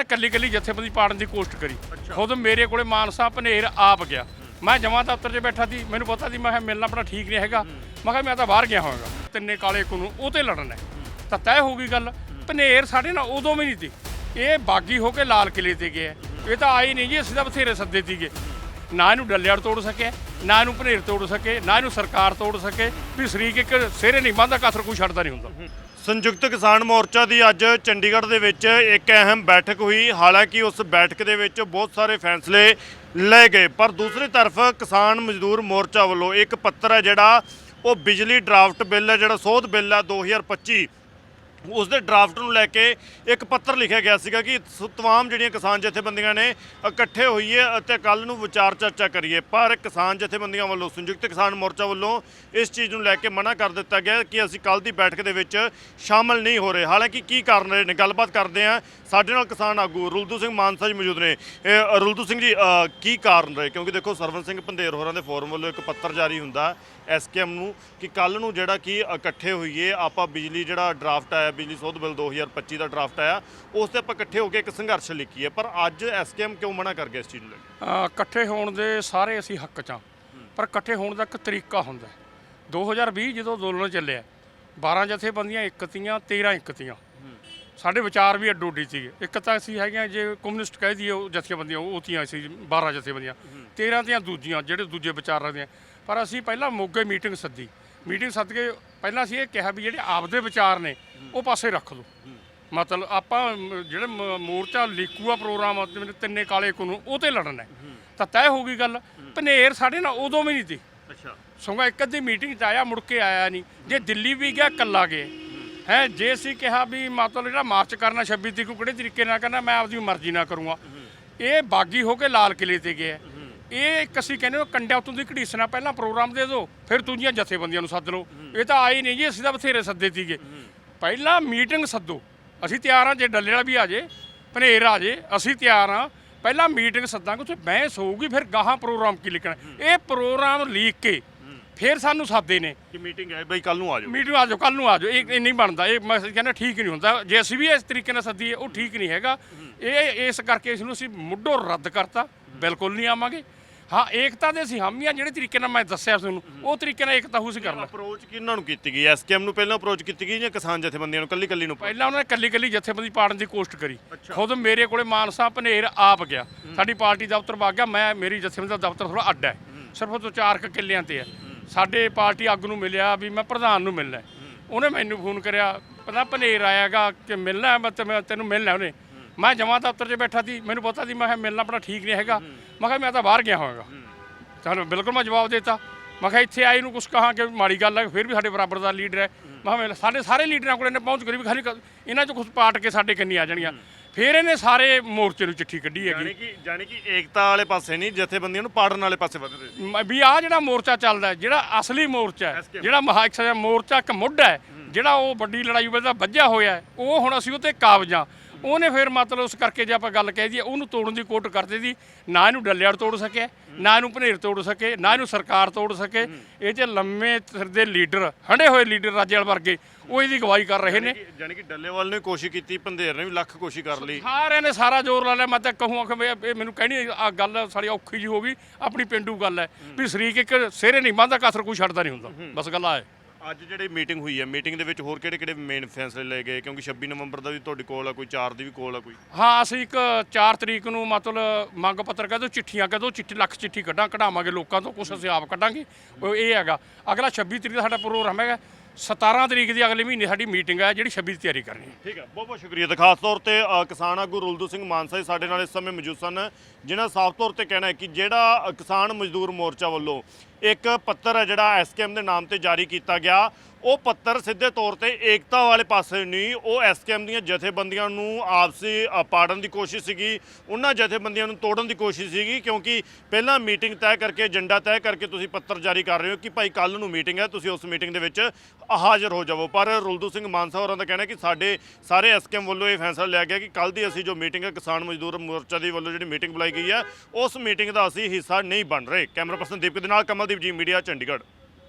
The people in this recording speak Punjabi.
ਉਹਨੇ ਕੱਲੀ ਕੱਲੀ ਜਥੇਬੰਦੀ ਪਾੜਨ ਦੀ ਕੋਸ਼ਿਸ਼ ਕਰੀ। ਖੁਦ ਮੇਰੇ ਕੋਲੇ ਮਾਨਸਾ ਭਨੇਰ ਆਪ ਗਿਆ। ਮੈਂ ਜਮਾ ਦਫ਼ਤਰ 'ਚ ਬੈਠਾ ਸੀ ਮੈਨੂੰ ਪਤਾ ਸੀ ਮੈਂ ਕਿਹਾ ਮਿਲਣਾ ਆਪਣਾ ਠੀਕ ਨਹੀਂ ਹੈਗਾ। ਮੈਂ ਕਿਹਾ ਮੈਂ ਤਾਂ ਬਾਹਰ ਗਿਆ ਹੋਵਾਂਗਾ। ਤਿੰਨੇ ਕਾਲੇ ਕਾਨੂੰਨ ਉਹ ਤੇ ਲੜਨਾ ਹੈ। ਤਾਂ ਤੈਅ ਹੋ ਗਈ ਗੱਲ ਭਨੇਰ ਸਾਡੇ ਨਾਲ ਉਦੋਂ ਵੀ ਨਹੀਂ ਸੀ। ਇਹ ਬਾਗੀ ਹੋ ਕੇ ਲਾਲ ਕਿਲੇ ਤੇ ਗਿਆ। ਇਹ ਤਾਂ ਆਈ ਨਹੀਂ ਜੀ ਅਸੀਂ ਤਾਂ ਬਥੇਰੇ ਸੱਦੇ ਸੀਗੇ। ਨਾ ਇਹਨੂੰ ਡੱਲਿਆੜ ਤੋੜ ਸਕਿਆ ਨਾ ਇਹਨੂੰ ਭਨੇਰ ਤੋੜ ਸਕੇ ਨਾ ਇਹਨੂੰ ਸਰਕਾਰ ਤੋੜ ਸਕੇ। ਵੀ ਸ਼ਰੀਕ ਇੱਕ ਸਿਹਰੇ ਨਹੀਂ ਬੰਦਾ ਕਸਰ ਕੋਈ ਛੱਡਦਾ ਨਹੀਂ ਹੁੰਦਾ। ਸੰਯੁਕਤ ਕਿਸਾਨ ਮੋਰਚਾ ਦੀ ਅੱਜ ਚੰਡੀਗੜ੍ਹ ਦੇ ਵਿੱਚ ਇੱਕ ਅਹਿਮ ਬੈਠਕ ਹੋਈ। ਹਾਲਾਂਕਿ ਉਸ ਬੈਠਕ ਦੇ ਵਿੱਚ ਬਹੁਤ ਸਾਰੇ ਫੈਸਲੇ ਲਏ ਗਏ। ਪਰ ਦੂਸਰੀ ਤਰਫ ਕਿਸਾਨ ਮਜ਼ਦੂਰ ਮੋਰਚਾ ਵੱਲੋਂ ਇੱਕ ਪੱਤਰ ਹੈ ਜਿਹੜਾ, ਉਹ ਬਿਜਲੀ ਡਰਾਫਟ ਬਿੱਲ ਹੈ, ਜਿਹੜਾ ਸੋਧ ਬਿੱਲ ਹੈ 2025 ਉਸ ਦੇ ਡਰਾਫਟ ਨੂੰ ਲੈ ਕੇ ਇੱਕ ਪੱਤਰ ਲਿਖਿਆ ਗਿਆ ਸੀਗਾ ਕਿ ਸ- ਤਮਾਮ ਜਿਹੜੀਆਂ ਕਿਸਾਨ ਜਥੇਬੰਦੀਆਂ ਨੇ ਇਕੱਠੇ ਹੋਈਏ ਅਤੇ ਕੱਲ ਨੂੰ ਵਿਚਾਰ ਚਰਚਾ ਕਰੀਏ। ਪਰ ਕਿਸਾਨ ਜਥੇਬੰਦੀਆਂ ਵੱਲੋਂ ਸੰਯੁਕਤ ਕਿਸਾਨ ਮੋਰਚਾ ਵੱਲੋਂ ਇਸ ਚੀਜ਼ ਨੂੰ ਲੈ ਕੇ ਮਨਾ ਕਰ ਦਿੱਤਾ ਗਿਆ ਕਿ ਅਸੀਂ ਕੱਲ ਦੀ ਬੈਠਕ ਦੇ ਵਿੱਚ ਸ਼ਾਮਲ ਨਹੀਂ ਹੋ ਰਹੇ। ਹਾਲਾਂਕਿ ਕੀ ਕਾਰਨ ਰਹੇ ਨੇ? ਗੱਲਬਾਤ ਕਰਦੇ ਆ ਸਾਡੇ ਨਾਲ ਕਿਸਾਨ ਆਗੂ ਰੁਲਦੂ ਸਿੰਘ ਮਾਨਸਾ ਜੀ ਮੌਜੂਦ ਨੇ। ਇਹ ਰੁਲਦੂ ਸਿੰਘ ਜੀ ਅ, ਕੀ ਕਾਰਨ ਰਹੇ? ਕਿਉਂਕਿ ਦੇਖੋ ਸਰਵਨ ਸਿੰਘ ਪੰਧੇਰ ਹੋਰਾਂ ਦੇ ਫੋਰਮ ਵੱਲੋਂ ਇੱਕ ਪੱਤਰ ਜਾਰੀ ਹੁੰਦਾ ਐਸਕੇਐਮ ਨੂੰ ਕਿ ਕੱਲ ਨੂੰ ਜਿਹੜਾ ਕਿ ਇਕੱਠੇ ਹੋਈਏ ਆਪਾਂ ਬਿਜਲੀ ਜਿਹੜਾ ਡਰਾਫਟ ਆਇਆ ਬਿਜਲੀ ਸੋਧ ਬਿੱਲ 2025 ਦਾ ਡਰਾਫਟ ਆਇਆ। ਉਸ ਤੇ ਆਪਾਂ ਇਕੱਠੇ ਹੋ ਕੇ ਇੱਕ ਸੰਘਰਸ਼ ਲਿਖੀਏ ਪਰ ਅੱਜ ਐਸਕੇਐਮ ਕਿਉਂ ਮਨਾ ਕਰ ਗਿਆ ਇਸ ਚੀਜ਼ ਨੂੰ ਲੈ ਕੇ? ਅਹ ਇਕੱਠੇ ਹੋਣ ਦੇ ਸਾਰੇ ਅਸੀਂ ਹੱਕ 'ਚ ਹਾਂ, ਪਰ ਇਕੱਠੇ ਹੋਣ ਦਾ ਇੱਕ ਤਰੀਕਾ ਹੁੰਦਾ ਹੈ। 2020 ਜਦੋਂ ਅੰਦੋਲਨ ਚੱਲਿਆ 12 ਜਥੇਬੰਦੀਆਂ ਇੱਕ ਤੀਆਂ 13 ਇੱਕ ਤੀਆਂ। ਸਾਡੇ ਵਿਚਾਰ ਵੀ ਅੱਡੋ ਅੱਡੀ ਸੀਗੇ। ਇੱਕ ਤਾਂ ਅਸੀਂ ਹੈਗੇ ਜੇ ਕਮਿਊਨਿਸਟ ਕਹਿ ਦਈਏ, ਉਹ ਜਥੇਬੰਦੀਆਂ, ਉਹ ਤੀਆਂ ਸੀ 12 ਜਥੇਬੰਦੀਆਂ। 13 ਤੀਆਂ ਦੂਜੀਆਂ, ਜਿਹੜੇ ਦੂਜੇ ਵਿਚਾਰ ਰੱਖਦੇ ਆ। ਪਰ ਅਸੀਂ ਪਹਿਲਾਂ ਮੋਗੇ ਮੀਟਿੰਗ ਸੱਦੀ। ਮੀਟਿੰਗ ਸੱਦ ਕੇ ਪਹਿਲਾਂ ਅਸੀਂ ਇਹ ਕਿਹਾ ਵੀ ਜਿਹੜੇ ਆਪਦੇ ਵਿਚਾਰ ਨੇ ਉਹ ਪਾਸੇ ਰੱਖ ਲਓ। ਮਤਲਬ ਆਪਾਂ ਜਿਹੜੇ ਮੋਰਚਾ ਲੀਕੂਆ ਪ੍ਰੋਗਰਾਮ ਆ, ਜਿਵੇਂ ਤਿੰਨੇ ਕਾਲੇ ਕਾਨੂੰਨ ਉਹ ਤੇ ਲੜਨਾ ਹੈ। ਤਾਂ ਤੈਅ ਹੋ ਗਈ ਗੱਲ ਭਨੇਰ ਸਾਡੇ ਨਾਲ ਉਦੋਂ ਵੀ ਨਹੀਂ ਸੀ। ਅੱਛਾ। ਸਗੋਂ ਇੱਕ ਅੱਧੀ ਮੀਟਿੰਗ 'ਚ ਆਇਆ ਮੁੜ ਕੇ ਆਇਆ ਨਹੀਂ। ਜੇ ਦਿੱਲੀ ਵੀ ਗਿਆ ਕੱਲਾ ਗਏ ਹੈ ਜੇ ਅਸੀਂ ਕਿਹਾ ਵੀ ਮਤਲਬ ਜਿਹੜਾ ਮਾਰਚ ਕਰਨਾ 26 ਤਰੀਕ ਨੂੰ ਕਿਹੜੇ ਤਰੀਕੇ ਨਾਲ ਕਰਨਾ ਮੈਂ ਆਪਦੀ ਮਰਜ਼ੀ ਨਾਲ ਕਰੂੰਗਾ। ਇਹ ਬਾਗੀ ਹੋ ਕੇ ਲਾਲ ਕਿਲੇ ਤੇ ਗਿਆ। ਇਹ ਇੱਕ ਅਸੀਂ ਕਹਿੰਦੇ ਹਾਂ ਕੰਡਿਆ ਉਤੋਂ ਦੀ ਘੜੀਸਣਾ ਪਹਿਲਾਂ ਪ੍ਰੋਗਰਾਮ ਦੇ ਦਿਓ ਫਿਰ ਦੂਜੀਆਂ ਜਥੇਬੰਦੀਆਂ ਨੂੰ ਸੱਦ ਲਓ। ਇਹ ਤਾਂ ਆਈ ਨਹੀਂ ਜੀ ਅਸੀਂ ਤਾਂ ਬਥੇਰੇ ਸੱਦੇ ਸੀਗੇ। ਪਹਿਲਾਂ ਮੀਟਿੰਗ ਸੱਦੋ। ਅਸੀਂ ਤਿਆਰ ਹਾਂ ਜੇ ਡੱਲੇ ਵਾਲਾ ਵੀ ਆ ਜੇ ਭਨੇਰ ਆ ਜੇ ਅਸੀਂ ਤਿਆਰ ਹਾਂ। ਪਹਿਲਾਂ ਮੀਟਿੰਗ ਸੱਦਾਂਗੇ ਉੱਥੇ ਬਹਿਸ ਹੋਊਗੀ ਫਿਰ ਗਾਹਾਂ ਪ੍ਰੋਗਰਾਮ ਕੀ ਲਿਖਣਾ। ਇਹ ਪ੍ਰੋਗਰਾਮ ਲੀਕ ਕੇ ਫਿਰ ਸਾਨੂੰ ਸਾਦੇ ਨੇ। ਕਿ ਮੀਟਿੰਗ ਹੈ ਬਈ ਕੱਲ ਨੂੰ ਆ ਜਾਓ। ਮੀਟਿੰਗ ਆ ਜਾਓ ਕੱਲ ਨੂੰ ਆ ਜਾਓ। ਇਹ ਇਹ ਨਹੀਂ ਬਣਦਾ। ਇਹ ਮੈਂ ਕਹਿੰਦਾ ਠੀਕ ਨਹੀਂ ਹੁੰਦਾ। ਜੇ ਅਸੀਂ ਵੀ ਇਸ ਤਰੀਕੇ ਨਾਲ ਸੱਦੀਏ ਉਹ ਠੀਕ ਨਹੀਂ ਹੈਗਾ। ਇਹ ਇਸ ਕਰਕੇ ਇਸ ਨੂੰ ਅਸੀਂ ਮੁੱਢੋਂ ਰੱਦ ਕਰਤਾ। ਬਿਲਕੁਲ ਨਹੀਂ ਆਵਾਂਗੇ। ਹਾਂ ਏਕਤਾ ਦੇ ਅਸੀਂ ਹਾਮੀਆਂ ਜਿਹੜੇ ਤਰੀਕੇ ਨਾਲ ਮੈਂ ਦੱਸਿਆ ਤੁਹਾਨੂੰ ਉਹ ਤਰੀਕੇ ਨਾਲ ਏਕਤਾ ਹੋ ਸੀ ਕਰਨਾ। ਅਪਰੋਚ ਕਿਹਨਾਂ ਨੂੰ ਕੀਤੀ ਗਈ? ਐਸਕੇਐਮ ਨੂੰ ਪਹਿਲਾਂ ਅਪਰੋਚ ਕੀਤੀ ਗਈ ਜਾਂ ਕਿਸਾਨ ਜਥੇਬੰਦੀਆਂ ਨੂੰ ਕੱਲੀ ਕੱਲੀ ਨੂੰ ਪਹਿਲਾਂ ਉਹਨਾਂ ਨੇ ਕੱਲੀ ਕੱਲੀ ਜਥੇਬੰਦੀ ਪਾੜਨ ਦੀ ਕੋਸ਼ਿਸ਼ ਕਰੀ। ਖੁਦ ਮੇਰੇ ਕੋਲੇ ਮਾਨਸਾ ਭਨੇਰ ਆਪ ਗਿਆ। ਸਾਡੀ ਪਾਰਟੀ ਦਫ਼ਤਰ ਵਗ ਗਿਆ ਮੈਂ ਮੇਰੀ ਜਥੇਬੰਦੀ ਦਾ ਦਫ਼ਤਰ ਥੋੜਾ ਅੱਡ ਹੈ। ਸਿਰਫ ਉਹ ਚਾਰ ਕੁ ਕਿੱਲਿਆਂ ਤੇ ਹੈ। ਸਾਡੇ ਪਾਰਟੀ ਆਗੂ ਨੂੰ ਮਿਲਿਆ ਵੀ ਮੈਂ ਪ੍ਰਧਾਨ ਨੂੰ ਮਿਲਣਾ। ਉਹਨੇ ਮੈਨੂੰ ਫੋਨ ਕਰਿਆ ਪਤਾ ਭਨੇਰ ਆਇਆਗਾ ਕਿ ਮਿਲਣਾ ਮੈਂ ਤੈਨੂੰ ਮਿਲਣਾ ਉਹਨੇ। ਮੈਂ ਜਮਾ ਦਫ਼ਤਰ 'ਚ ਬੈਠਾ ਸੀ ਮੈਨੂੰ ਪਤਾ ਸੀ ਮੈਂ ਕਿਹਾ ਮਿਲਣਾ ਆਪਣਾ ਠੀਕ ਨਹੀਂ ਹੈਗਾ। ਮੈਂ ਕਿਹਾ ਮੈਂ ਤਾਂ ਬਾਹਰ ਗਿਆ ਹੋਵਾਂਗਾ। ਚਲੋ ਬਿਲਕੁਲ ਮੈਂ ਜਵਾਬ ਦਿੱਤਾ। ਮੈਂ ਕਿਹਾ ਇੱਥੇ ਆਈ ਨੂੰ ਕੁਝ ਕਹਾਂ ਕਿ ਮਾੜੀ ਗੱਲ ਹੈ ਫਿਰ ਵੀ ਸਾਡੇ ਬਰਾਬਰ ਦਾ ਲੀਡਰ ਹੈ। ਮੈਂ ਕਿਹਾ ਸਾਡੇ ਸਾਰੇ ਲੀਡਰਾਂ ਕੋਲ ਇਹਨੇ ਪਹੁੰਚ ਕਰੀ ਵੀ ਖਾਲੀ ਇਹਨਾਂ ਚੋਂ ਕੁਝ ਪਾਟ ਕੇ ਸਾਡੇ ਕੰਨੀ ਆ ਜਾਣਗੀਆਂ ਫਿਰ ਇਹਨੇ ਸਾਰੇ ਮੋਰਚੇ ਨੂੰ ਚਿੱਠੀ ਕੱਢੀ ਹੈਗੀ। ਜਾਣੀ ਕਿ ਜਾਣੀ ਕਿ ਏਕਤਾ ਵਾਲੇ ਪਾਸੇ ਨਹੀਂ ਜਥੇਬੰਦੀਆਂ ਨੂੰ ਪਾੜਨ ਵਾਲੇ ਪਾਸੇ ਵੱਧ ਰਹੇ। ਵੀ ਆ ਜਿਹੜਾ ਮੋਰਚਾ ਚੱਲਦਾ ਜਿਹੜਾ ਅਸਲੀ ਮੋਰਚਾ ਹੈ ਜਿਹੜਾ ਮਹਾਇਕਸ ਮੋਰਚਾ ਇੱਕ ਮੁੱਢ ਹੈ ਜਿਹੜਾ ਉਹ ਵੱਡੀ ਲੜਾਈ ਵੇਲੇ ਦਾ ਵੱਜਿਆ ਹੋਇਆ ਉਹ ਹੁਣ ਅਸੀਂ ਉਹ ਤੇ ਕਾਬਜਾਂ ਉਹਨੇ ਫਿਰ ਮਤਲਬ ਉਸ ਕਰਕੇ ਜੇ ਆਪਾਂ ਗੱਲ ਕਹਿ ਦਈਏ ਉਹਨੂੰ ਤੋੜਨ ਦੀ ਕੋਟ ਕਰਦੇ ਦੀ ਨਾ ਇਹਨੂੰ ਡੱਲਿਆੜ ਤੋੜ ਸਕਿਆ ਨਾ ਇਹਨੂੰ ਭਨੇਰ ਤੋੜ ਸਕੇ ਨਾ ਇਹਨੂੰ ਸਰਕਾਰ ਤੋੜ ਸਕੇ। ਇਹ ਚ ਲੰਮੇ ਸਿਰ ਦੇ ਲੀਡਰ ਹੰਡੇ ਹੋਏ ਲੀਡਰ ਰਾਜੇਵਾਲ ਵਰਗੇ ਉਹ ਇਹਦੀ ਗਵਾਹੀ ਕਰ ਰਹੇ ਨੇ। ਜਾਣੀ ਕਿ ਡੱਲੇਵਾਲ ਨੇ ਕੋਸ਼ਿਸ਼ ਕੀਤੀ ਪੰਧੇਰ ਨੇ ਵੀ ਲੱਖ ਕੋਸ਼ਿਸ਼ ਕਰ ਲਈ। ਸਾਰਿਆਂ ਨੇ ਸਾਰਾ ਜ਼ੋਰ ਲਾ ਲਿਆ। ਮੈਂ ਤਾਂ ਕਹੂੰਗਾ ਕਿ ਇਹ ਮੈਨੂੰ ਕਹਿਣੀ ਆ ਗੱਲ ਸਾਡੀ ਔਖੀ ਜੀ ਹੋ ਗਈ। ਆਪਣੀ ਪਿੰਡੂ ਗੱਲ ਹੈ। ਵੀ ਸ਼ਰੀਕ ਇੱਕ ਸਿਹਰੇ ਨਹੀਂ ਬੰਦਾ ਕਸਰ ਕੋਈ ਛੱਡਦਾ ਨਹੀਂ ਹੁੰਦਾ। ਬਸ ਗੱਲ ਆ ਹੈ। ਅੱਜ ਜਿਹੜੀ ਮੀਟਿੰਗ ਹੋਈ ਹੈ ਮੀਟਿੰਗ ਦੇ ਵਿੱਚ ਹੋਰ ਕਿਹੜੇ ਕਿਹੜੇ ਮੇਨ ਫੈਸਲੇ ਲਏ ਗਏ? ਕਿਉਂਕਿ 26 ਨਵੰਬਰ ਦਾ ਵੀ ਤੁਹਾਡੇ ਕੋਲ ਆ ਕੋਈ 4 ਦੀ ਵੀ ਕੋਲ ਆ ਕੋਈ? ਹਾਂ ਅਸੀਂ ਇੱਕ 4 ਤਰੀਕ ਨੂੰ ਮਤਲਬ ਮੰਗ ਪੱਤਰ ਕਹਿ ਦਿਓ ਚਿੱਠੀਆਂ ਕਹਿ ਦਿਓ ਚਿੱਠੀ ਲੱਖ ਚਿੱਠੀ ਕੱਢਾਂ ਕਢਾਵਾਂਗੇ ਲੋਕਾਂ ਤੋਂ ਕੁਛ ਅਸੀਂ ਆਪ ਕੱਢਾਂਗੇ ਉਹ ਇਹ ਹੈਗਾ। ਅਗਲਾ 26 ਤਰੀਕ ਦਾ ਸਾਡਾ ਪ੍ਰੋਗਰਾਮ ਹੈਗਾ 17 ਤਰੀਕ ਦੀ ਅਗਲੇ ਮਹੀਨੇ ਸਾਡੀ ਮੀਟਿੰਗ ਹੈ ਜਿਹੜੀ 26 ਦੀ ਤਿਆਰੀ ਕਰਨੀ ਹੈ। ਠੀਕ ਹੈ ਬਹੁਤ ਬਹੁਤ ਸ਼ੁਕਰੀਆ। ਤੇ ਖਾਸ ਤੌਰ ਤੇ ਕਿਸਾਨ ਆਗੂ ਰੁਲਦੂ ਸਿੰਘ ਮਾਨਸਾ ਜੀ ਸਾਡੇ ਨਾਲ ਇਸ ਸਮੇਂ ਮੌਜੂਦ ਸਨ ਜਿਨ੍ਹਾਂ ਸਾਫ਼ ਤੌਰ ਤੇ ਕਹਿਣਾ ਹੈ ਕਿ ਜਿਹੜਾ ਕਿਸਾਨ ਮਜ਼ਦੂਰ ਮੋਰਚਾ ਵੱਲੋਂ ਇੱਕ ਪੱਤਰ ਹੈ ਜਿਹੜਾ ਐਸਕੇਐਮ ਦੇ ਨਾਮ ਤੇ ਜਾਰੀ ਕੀਤਾ ਗਿਆ। ਉਹ ਪੱਤਰ ਸਿੱਧੇ ਤੌਰ ਤੇ ਏਕਤਾ ਵਾਲੇ ਪਾਸੇ ਨਹੀਂ, ਉਹ ਐਸਕੇਐਮ ਦੀਆਂ ਜਥੇਬੰਦੀਆਂ ਨੂੰ ਆਪਸੀ ਪਾੜਨ ਦੀ ਕੋਸ਼ਿਸ਼ ਸੀਗੀ। ਉਹਨਾਂ ਜਥੇਬੰਦੀਆਂ ਨੂੰ ਤੋੜਨ ਦੀ ਕੋਸ਼ਿਸ਼ ਸੀਗੀ ਕਿਉਂਕਿ ਪਹਿਲਾਂ ਮੀਟਿੰਗ ਤੈਅ ਕਰਕੇ, ਏਜੰਡਾ ਤੈਅ ਕਰਕੇ ਤੁਸੀਂ ਪੱਤਰ ਜਾਰੀ ਕਰ ਰਹੇ ਹੋ ਕਿ ਭਾਈ ਕੱਲ ਨੂੰ ਮੀਟਿੰਗ ਹੈ, ਤੁਸੀਂ ਉਸ ਮੀਟਿੰਗ ਦੇ ਵਿੱਚ ਹਾਜ਼ਰ ਹੋ ਜਾਵੋ। ਪਰ ਰੁਲਦੂ ਸਿੰਘ ਮਾਨਸਾ ਹੋਰਾਂ ਦਾ ਕਹਿਣਾ ਕਿ ਸਾਡੇ ਸਾਰੇ ਐਸਕੇਐਮ ਵੱਲੋਂ ਇਹ ਫੈਸਲਾ ਲਿਆ ਗਿਆ ਕਿ ਕੱਲ ਦੀ ਅਸੀਂ ਜੋ ਮੀਟਿੰਗ ਹੈ, ਕਿਸਾਨ ਮਜ਼ਦੂਰ ਮੋਰਚਾ ਦੀ ਵੱਲੋਂ ਜਿਹੜੀ ਮੀਟਿੰਗ ਬੁਲਾਈ ਗਈ ਹੈ, ਉਸ ਮੀਟਿੰਗ ਦਾ ਅਸੀਂ ਹਿੱਸਾ ਨਹੀਂ ਬਣ ਰਹੇ। ਕੈਮਰਾ ਪਰਸਨ ਦੀਪਕ ਦੇ ਨਾਲ ਕਮਲ ਕਮਲਦੀਪ ਜੀ ਮੀਡੀਆ ਚੰਡੀਗੜ੍ਹ।